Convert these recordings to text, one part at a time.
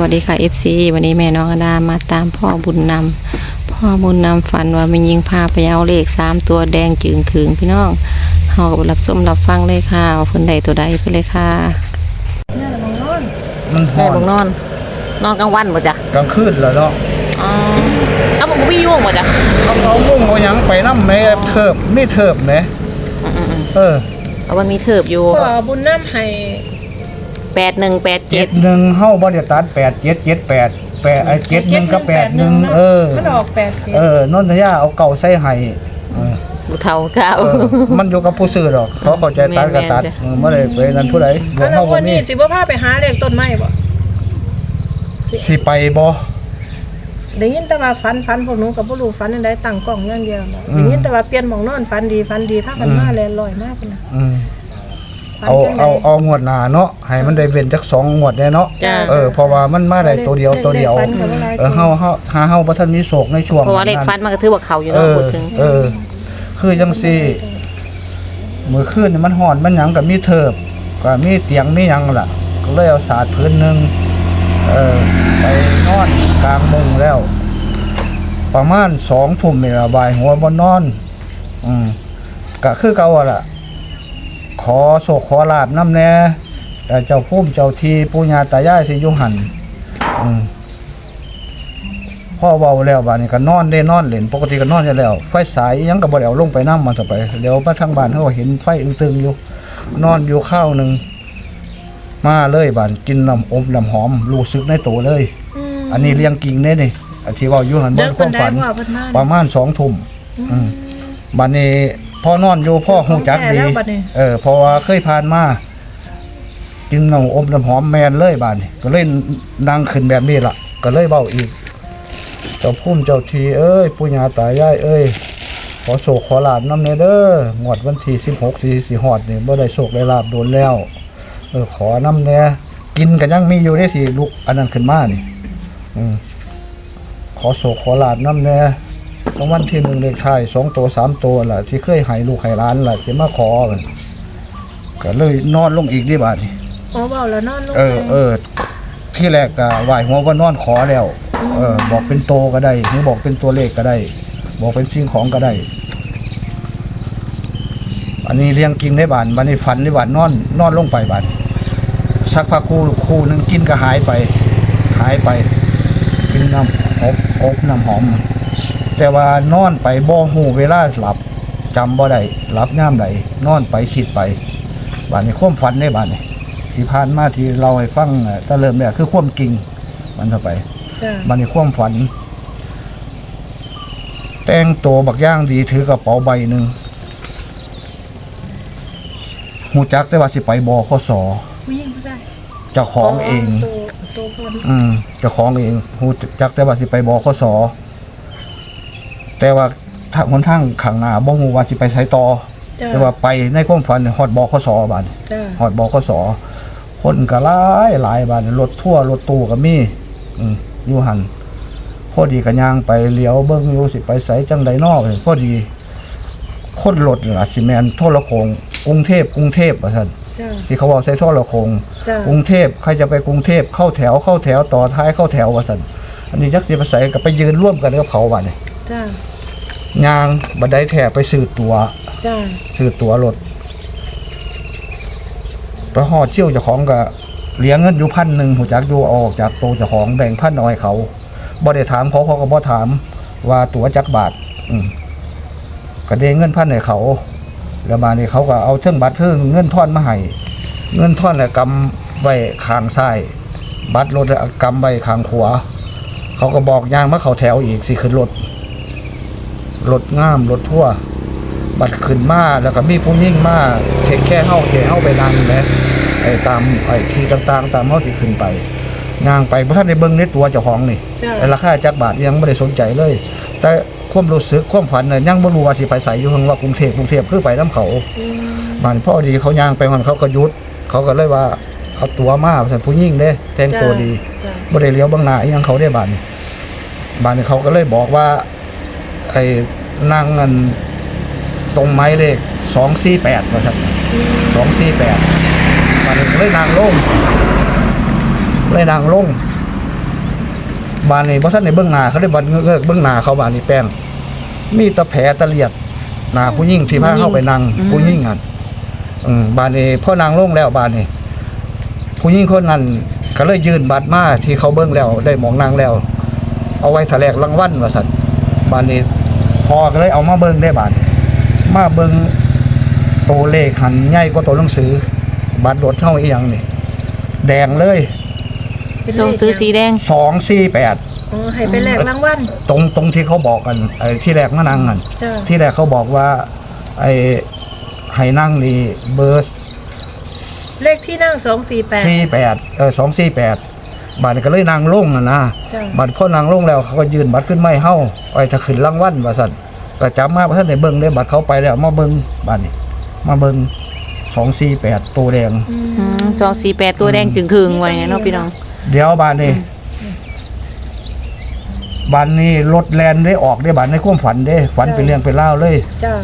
วัสดีค่ะ FC วันนี้แม่น้องอดามาตามพ่อบุญนำพ่อบุญนำฝันว่ามันยิงพาไปเอาเลขสามตัวแดงจึงถึงพี่น้องเฮาก็รับชมรับฟังเลยค่ะว่าเพิ่นใดตัวใดไปเลยค่ะมันหได้อนบ่นอน นอนกลางวันบ่จ้ะกลางคืนแล้วเนาะอ๋อเอาบ่มียุ่งบ่จ้ะเขาเอามุ่งเอาหยังไปน้ำแม่เทิบไม่เทิบแหมอืมเออๆเอามันมีเทิบอยู่ ขอบุญน้ำให้ 8187เจ็ดหนึ่งเฮ้าบ่ได้ตัดแปดเจ็ดเจ็ดแปดแปดไอ้เจ็ดหนึ่งกับแปดหนึ่งเออ มันออกแปดเจ็ดเออนนทยาเอาเก่าใส่ไห้เออผู้เฒ่าเก่าเออมันอยู่กับผู้ซื้อดอก เขาเข้าใจตัดก็ตัดแม่นๆจ้ะ เออไม่ได้ไปนั้นผู้ใดบอแล้กวเฮาบ่วันมีนี้สิบ่พาไปหาเลขต้นไม้บ่สิไปบ่ได้ยินแต่ว่าฝันฝันพวกหนูกับบ่รู้ฝันอันใดตั้งกล้องอย่างเดียวบ่อืมได้ยินแต่ว่าเปลี่ยนหม่องนอนฝันดีฝันดีพากันมาแลนลอยมากพุ่นน่ะอืม ฝันเอาจังใดเอาเอางวดหน้าเนาะให้มันได้เป็นจักสองงวดแน่เนาะจ้ะเออเพราะว่ามันมาได้ตัวเดียวตัวเดียวลขฝันกับอะไรเออเฮาเฮาหาเฮาบ่ทันมีโศกในช่วงเพราะว่าเลขฟันมันก็ถือว่าเข้าอยู่เอเนาะอพูดถึง เออ คือจังซี่มื้อคืนนี่มันฮ้อนมันหยังก็มีเทิบก็มีเตียงมีหยังล่ะ ก็เลยเอาสาดพื้นหนึงเออไปนอนกลางมุงแล้ว ประมาณ2ทุ่มนี่ล่ะบ่ายหัวบ่นอน อืมก็คือเก่าอะล่ะ ขอโศกขอลาบน้ำแน่แต่เจ้าภูมิเจ้าทีปู่ย่าตายายที่อยู่หันอืมพ่อเว้าแล้วบาดนี้ก็นอนได้นอนเล่นปกติก็นอนอยู่แล้ว ไฟสายอิหยังก็บ่ได้เอาลงไปน้ำมันต่อไปเดี๋ยวมาทางบ้านเขาก็เห็นไฟอึตึงอยู่ นอนอยู่ข้าวหนึงมาเลยบาดกินน้ำอมน้ำหอมรู้สึกในตัวเลยมอันนี้เลี้ยงกิ่งเด้นี่อันที่เว้าอยู่หันบ่เดินคคนวามใดฝันว่าเพิ่นมาประมาณ2ทุ่มอืมบัดนี้ พ่อนอนอยู่พ่อหูจักดีของแท้แล้วบัดนี้เออเพราะว่าเคยผ่านมากินน้ำอมน้ำหอมแมนเลยบาดนี้ก็เลยนั่งขึ้นแบบนี้ล่ะก็เลยเบ้าอีก เจ้าพุ่มเจ้าทีเอ้ยปุญญาตายายเอ้ยขอโศกขอลาบน้ำเนเด้องวดวันที่สิบหกสี่สี่หอดนี่บ่ได้โศกได้ลาบโดนแล้ว เออขอน้ำเน่กินกันยังมีอยู่ได้สิลูกอันนั้นขึ้นมานี่ อืมขอโศกขอลาบน้ำเน่ รางวัลที่หนึ่งเลขท้ายสองตัวสามตัวล่ะ ที่เคยให้ลูกให้ร้านล่ะที่มาขอกันก็เลยนอนลงอีกดีบาดนี่โอ้เว้าแล้วนอนลงเออ เออ ที่แรกก็ไหวหัวว่านอนขอแล้ว เออ บอกเป็นโตก็ได้หรือบอกเป็นตัวเลขก็ได้ บอกเป็นสิ่งของก็ได้ อันนี้เลี้ยงกินได้บานบันนี้ฝันได้บานนอน นอนลงไปบานสักพักครู่ครู่หนึงกินก็หายไป หายไป กินน้ำอบอบน้ำหอม แต่ว่านอนไปบ่หูเวลาหลับจำบ่ได้หลับย่ามใดนอนไปคิดไปบานนี้ความฝันได้บานนี้ที่ผ่านมาที่เราให้ฟังน่ะแต่เริ่มแรกคือความกิ่งมันเข้าไปจ้ะมันในความฝัน แต่งตัวบักย่างดีถือกระเป๋าใบหนึ่งหูจักแต่ว่าสิไปบอข้อสอผู้หญิงผู้ชายเจ้าของเองตัวตัวคนอืมเจ้าของเองหูจักแต่ว่าสิไปบอข้อสอ แต่ว่าทางคนทางขังหน้าบ่ฮู้ว่าสิไปไสต่อ จ้ะแต่ว่าไปในความฝันเนี่ยฮอดบอข้อสอบาด จ้ะหอดบอขสอคนก็หลายหลายบานรถทั่วรถตู้ก็มีอืมอยู่หันพอดีก็ย่างไปเลี้ยวเบิ้งอยู่สิไปไสจังไดนอกพอดี คนรถน่ะสิแมนโทรโคงกรุงเทพกรุงเทพว่าซั่นจ้ะที่เขาบอกใส่โทรโคงจ้ะ กรุงเทพใครจะไปกรุงเทพเข้าแถวเข้าแถวต่อท้ายเข้าแถวว่าซั่นอันนี้จักสิไปไสก็ไปยืนร่วมกันกับเขาบัดนี้จ้ะ ย่างบันไดแถไปซื้อตัวจ้ะซื้อตั๋วรถไปหอดเชี่ยวเจ้าของก็เหลียงเงินอยู่พันหนึ่งหูจักอยู่เอาออกจากโตวเจ้าของแบ่งพันเอาให้เขาบ่ได้ถามเขาเขาก็บ่ถามว่าตั๋วจักบาท อืมก็เด้เงินพันให้เขา แล้วมานี่เขาก็เอาเทิงบัตรเทิงเงินทอนมาให้เงินทอนน่ะกำไว้ข้างซ้ายบัตรรถน่ะกำไว้ข้างขวาเขาก็บอกย่างมาเขาแถวอีกสิขึ้นรถ รถงามรถทั่ว บัดขึ้นมาแล้วก็มีผู้ยิ่งมาเทคแค่เฮาเทเฮาไปนั่งแหมไอ้ตามไอ้ที่ต่างๆ ตามเฮาที่ขึ้นไปย่างไปบ่ทันได้เบิ่งในตัวเจ้าของนี่จ้ะไอ้ราคาจักบาทยังบ่ได้สนใจเลย แต่ความรู้สึกความฝันน่ะยังบ่รู้ว่าสิไปไสอยู่ข้างว่ากรุงเทพกรุงเทพคือไปนํเขาอืมบ้านพ่อดีเขาย่างไปมันเขาก็หยุด เขาก็เลยว่าเอาตัวมาซั่นผู้ยิ่งเด้แต่งตัวดีจ้ะบ่ได้เลี้ยวเบางหน้าอีหยังเขาได้บานนี่บานนี่เขาก็เลยบอกว่า ไอ้นางอันตรงไม้เลขสองสี่แปดว่าสักสองสี่แปดบานนี้ก็เลยนางลงเลยนางลงบานนี้บ่ทันได้เบิ่งหน้าเขาได้บัดเลิกเบิ่งหน้าเขาบานนี้แป้งมีแตะแผลตะเลียดหน้าผู้หญิงที่พาเข้าไปนั่งผู้หญิงอะอืมบานนี้พ่อนางลงแล้วบานนี้ผู้หญิงคนนั้นก็เลยยื่นบัตรมาที่เขาเบิ่งแล้ว ได้หมองนางแล้ว เอาไว้แถลกรางวัลว่าซั่นบานนี้ พอก็เลยเอามาเบิ่งได้บาดมาเบิ่งตัวเลขหันใหญ่กว่าตัวหนังสือบัตรรถเฮาอีหยังนี่แดงเลยเป็นต้องเลขซื้อสีแดง248อ๋อให้ไปแลกรางวัลตรงตรงที่เขาบอกกันไอ้ที่แรกมานั่งกันจ้าที่แรกเขาบอกว่าไอ้ให้นั่งนี่เบอร์เลขที่นั่ง248 48เออ248 บัตรก็เลยนั่งลงน่ะนะจ้าบัตรพ่อนางลงแล้วเขาก็ยืนบัตรขึ้นไม่เฮาไอ้ถ้าขึ้นรางวัลว่าซั่นก็จับมาบ่ทันได้เบิ่งได้บัตรเขาไปแล้วมาเบิ่งบัตรนี่มาเบิ่ง248ตัวแดงอืมสองสี่แปดตัวแดงจึงคืงไว้ไงเนาะพี่น้อง เดี๋ยวบัตรนี่บัตรนี้รถแลนได้ออกได้บัตรในความฝันเด้ ฝันเป็นเรื่องเป็นเล่าวเลย จ้า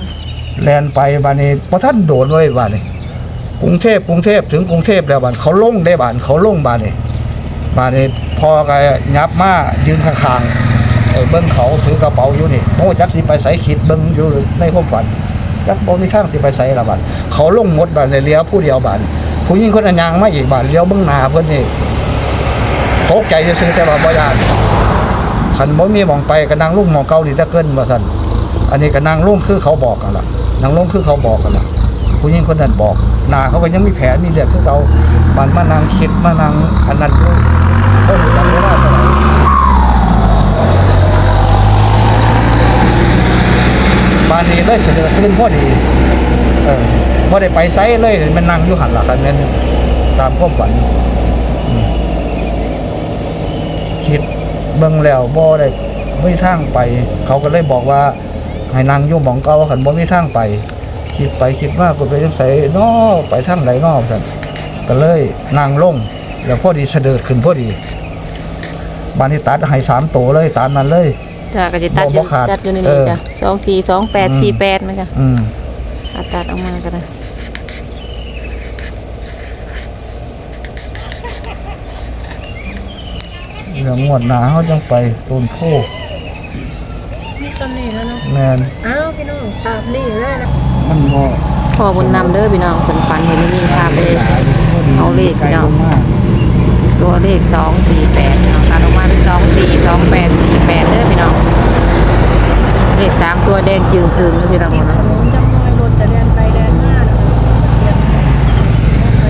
แลนไปบัตรนี้พอท่านโดดไว้บัตรนี่กรุงเทพกรุงเทพถึงกรุงเทพแล้วบัตรเขาลงได้บัตรเขาลงบัตรนี่ บัตรนี้พอก็ยับมายืนข้างๆเออเบิ้งเขาถือกระเป๋าอยู่นี่โอ้จักสิไปใส่ขีดเบิ้งอยู่ในความฝันจักบ่มีทางสิไปใส่ละบัดเขาลงหมดบัดเลยเลี้ยวผู้เดียวบัดผู้หญิงคนอันยางมาอีกบัดเลี้ยวเบิ้งหน้าเพิ่นนี่ตกใจะซื่อแต่ว่าบ่ยานคันบ่มีมองไปก็นั่งลุงหมองเก่านี่ตะเกินว่าซั่นอันนี้ก็นั่งลุงคือเขาบอกกันล่ะนั่งลุงคือเขาบอกกันล่ะ ผู้หญิงคนนั้นบอกหน้าเขาก็ยังมีแผลมีเลือดคือเก่าบัดมานั่งคิดมานั่งอันนั้นอยู่บ่รู้จักเท่าไหร่บ้านนี้เลยเสด็จตื่นพอดีเออบ่ได้ไปไสเลยมันนั่งอยู่หันหลักกันนั่นตามความฝันคิดเบิ่งแล้วบ่ได้ไม่ทางไป เขาก็เลยบอกว่าให้นั่งอยู่หมองเก่าคันบ่มีทางไป คิดไปคิดมาก็ไปจังไสน้อไปทางไหนน้อซั่นก็เลยนั่งลงแล้วพอดีเสด็จขึ้นพอดีบ้านนี้ตัดให้สามตัวเลยตามนั้นเลยจ้าก็จะตัดอบ่ยู่ขาดตัดอยู่ในเอนี้อจ้ะสองสี่สองแปดสี่แปดมันจ้ะอืมตัดตัดออกมาก็ได้เรื่องงวดหนาเขาจังไปต้นโพมีซ้ำนี่แล้วเนาะแมนอ้าวพี่น้องตามนี่เลยนะ มันบ่พ่อบุญนำเด้อพี่น้องเป็นฝันเห็นไม่ยิงพาไปเอาเลขพี่น้องตัวเลขสองสี่แปดพี่น้องตัดออกมาเป็นสองสี่สองแปดสี่แปดเด้อพี่น้องเลขสามตัวแดงจึงคืงพี่น้องถนนจำน้อยรถจะเดินไปเดินมา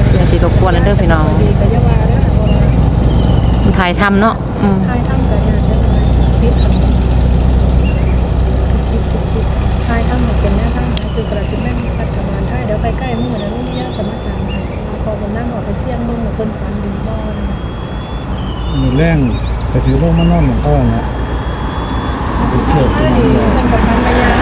เสียงเสีรบกวนแล้วเด้อพี่น้องถ่ายทำเนาะอืมทายทำกันอย่างนั้นพิษถนนทายทำหมดเป็นแน วทางหาสื่อสารกินแม่รัฐบาลไทยเดี๋ยวไปใกล้มือนะลูกนี่ยากจะมาตามให้พอผมนั่งออกไปเสี่ยงมึงกับคนฝันดีบ้านมือแรงไปถือโลกมานอนเหมือเนี่ยไปเที่ยวถ้าดีเป็นกับฟันระย